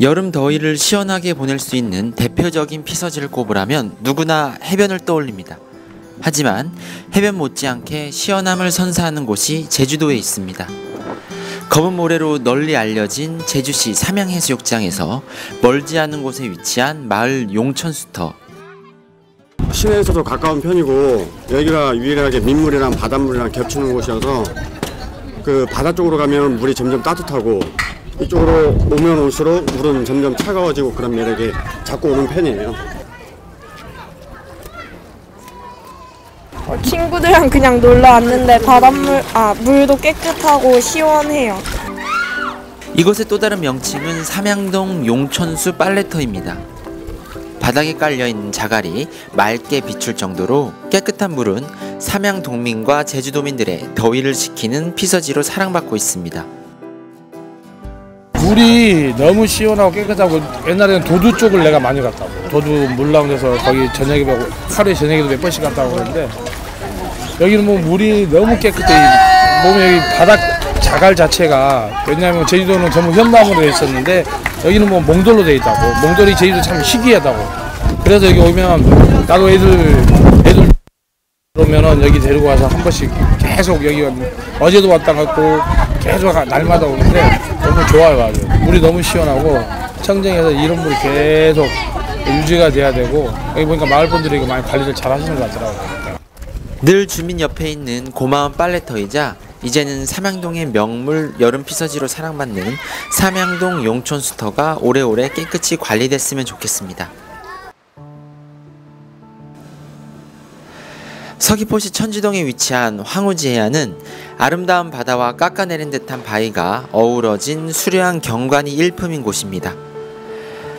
여름 더위를 시원하게 보낼 수 있는 대표적인 피서지를 꼽으라면 누구나 해변을 떠올립니다. 하지만 해변 못지않게 시원함을 선사하는 곳이 제주도에 있습니다. 검은 모래로 널리 알려진 제주시 삼양해수욕장에서 멀지 않은 곳에 위치한 마을 용천수터. 시내에서도 가까운 편이고 여기가 유일하게 민물이랑 바닷물이랑 겹치는 곳이어서 그 바다 쪽으로 가면 물이 점점 따뜻하고 이쪽으로 오면 올수록 물은 점점 차가워지고 그런 매력이 자꾸 오는 편이에요. 어, 친구들이랑 그냥 놀러 왔는데 바닷물 아 물도 깨끗하고 시원해요. 이곳의 또 다른 명칭은 삼양동 용천수 빨래터입니다. 바닥에 깔려있는 자갈이 맑게 비출 정도로 깨끗한 물은 삼양동민과 제주도민들의 더위를 식히는 피서지로 사랑받고 있습니다. 물이 너무 시원하고 깨끗하고 옛날에는 도두 쪽을 내가 많이 갔다고. 도두 물 나온 데서 거기 저녁에 뭐 하루에 저녁에도 몇 번씩 갔다고 그러는데 여기는 뭐 물이 너무 깨끗해. 보면 여기 바닥 자갈 자체가 왜냐하면 제주도는 전부 현나무로 돼 있었는데 여기는 뭐 몽돌로 돼 있다고. 몽돌이 제주도 참 희귀하다고. 그래서 여기 오면 나도 애들 애들 그러면은 여기 데리고 와서 한 번씩 계속 여기 어제도 왔다 갔고 계속 날마다 오는데 너무 좋아요 아주 물이 너무 시원하고 청정에서 이런 물이 계속 유지가 돼야 되고 여기 보니까 마을 분들이 많이 관리를 잘 하시는 것 같더라고요. 늘 주민 옆에 있는 고마운 빨래터이자 이제는 삼양동의 명물 여름 피서지로 사랑받는 삼양동 용촌수터가 오래오래 깨끗이 관리됐으면 좋겠습니다. 서귀포시 천지동에 위치한 황우지 해안은 아름다운 바다와 깎아내린 듯한 바위가 어우러진 수려한 경관이 일품인 곳입니다.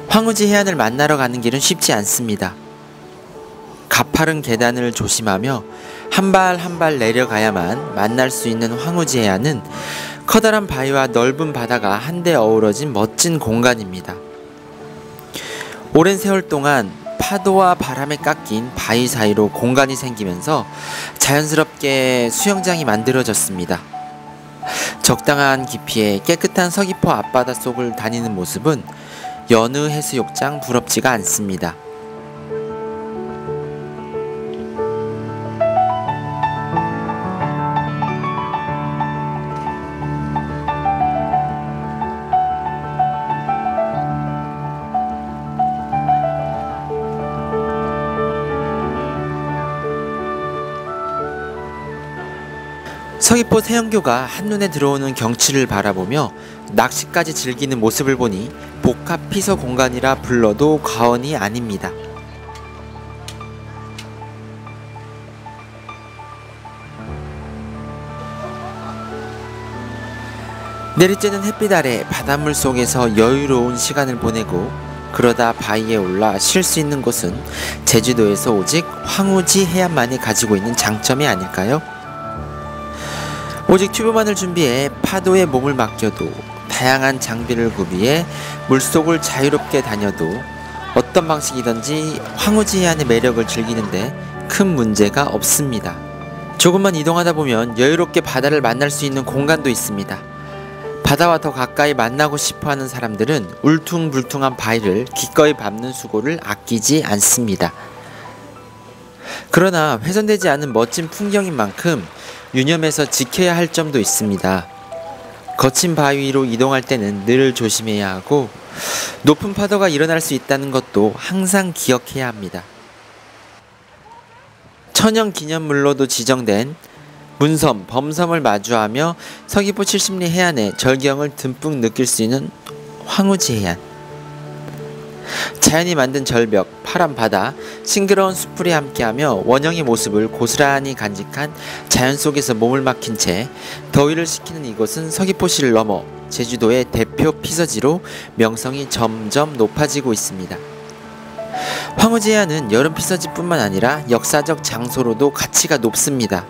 황우지 해안을 만나러 가는 길은 쉽지 않습니다. 가파른 계단을 조심하며 한 발 한발 내려가야만 만날 수 있는 황우지 해안은 커다란 바위와 넓은 바다가 한데 어우러진 멋진 공간입니다. 오랜 세월 동안 파도와 바람에 깎인 바위 사이로 공간이 생기면서 자연스럽게 수영장이 만들어졌습니다. 적당한 깊이의 깨끗한 서귀포 앞바다 속을 다니는 모습은 여느 해수욕장 부럽지가 않습니다. 서귀포 세영교가 한눈에 들어오는 경치를 바라보며 낚시까지 즐기는 모습을 보니 복합 피서 공간이라 불러도 과언이 아닙니다. 내리쬐는 햇빛 아래 바닷물 속에서 여유로운 시간을 보내고 그러다 바위에 올라 쉴 수 있는 곳은 제주도에서 오직 황우지 해안만이 가지고 있는 장점이 아닐까요? 오직 튜브만을 준비해 파도에 몸을 맡겨도 다양한 장비를 구비해 물속을 자유롭게 다녀도 어떤 방식이든지 황우지 해안의 매력을 즐기는데 큰 문제가 없습니다. 조금만 이동하다 보면 여유롭게 바다를 만날 수 있는 공간도 있습니다. 바다와 더 가까이 만나고 싶어 하는 사람들은 울퉁불퉁한 바위를 기꺼이 밟는 수고를 아끼지 않습니다. 그러나 훼손되지 않은 멋진 풍경인 만큼 유념해서 지켜야 할 점도 있습니다. 거친 바위로 이동할 때는 늘 조심해야 하고 높은 파도가 일어날 수 있다는 것도 항상 기억해야 합니다. 천연 기념물로도 지정된 문섬, 범섬을 마주하며 서귀포 70리 해안의 절경을 듬뿍 느낄 수 있는 황우지 해안. 자연이 만든 절벽, 파란 바다, 싱그러운 숲풀이 함께하며 원형의 모습을 고스란히 간직한 자연 속에서 몸을 막힌 채 더위를 식히는 이곳은 서귀포시를 넘어 제주도의 대표 피서지로 명성이 점점 높아지고 있습니다. 황후제야는 여름 피서지뿐만 아니라 역사적 장소로도 가치가 높습니다.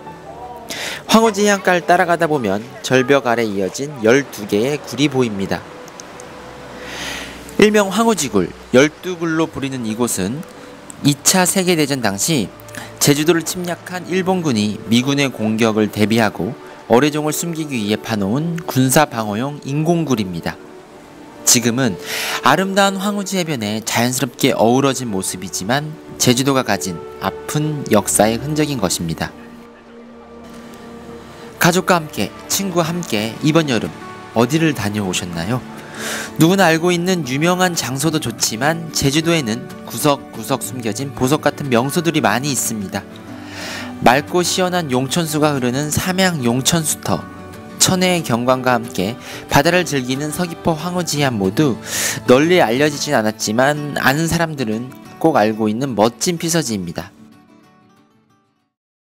황후지 해안가를 따라가다 보면 절벽 아래 이어진 12개의 굴이 보입니다. 일명 황후지굴, 12굴로 부리는 이곳은 2차 세계대전 당시 제주도를 침략한 일본군이 미군의 공격을 대비하고 어뢰종을 숨기기 위해 파놓은 군사 방어용 인공굴입니다. 지금은 아름다운 황우지 해변에 자연스럽게 어우러진 모습이지만 제주도가 가진 아픈 역사의 흔적인 것입니다. 가족과 함께, 친구와 함께 이번 여름 어디를 다녀오셨나요? 누구나 알고 있는 유명한 장소도 좋지만 제주도에는 구석구석 숨겨진 보석 같은 명소들이 많이 있습니다. 맑고 시원한 용천수가 흐르는 삼양 용천수터, 천혜의 경관과 함께 바다를 즐기는 서귀포 황후지 해안 모두 널리 알려지진 않았지만 아는 사람들은 꼭 알고 있는 멋진 피서지입니다.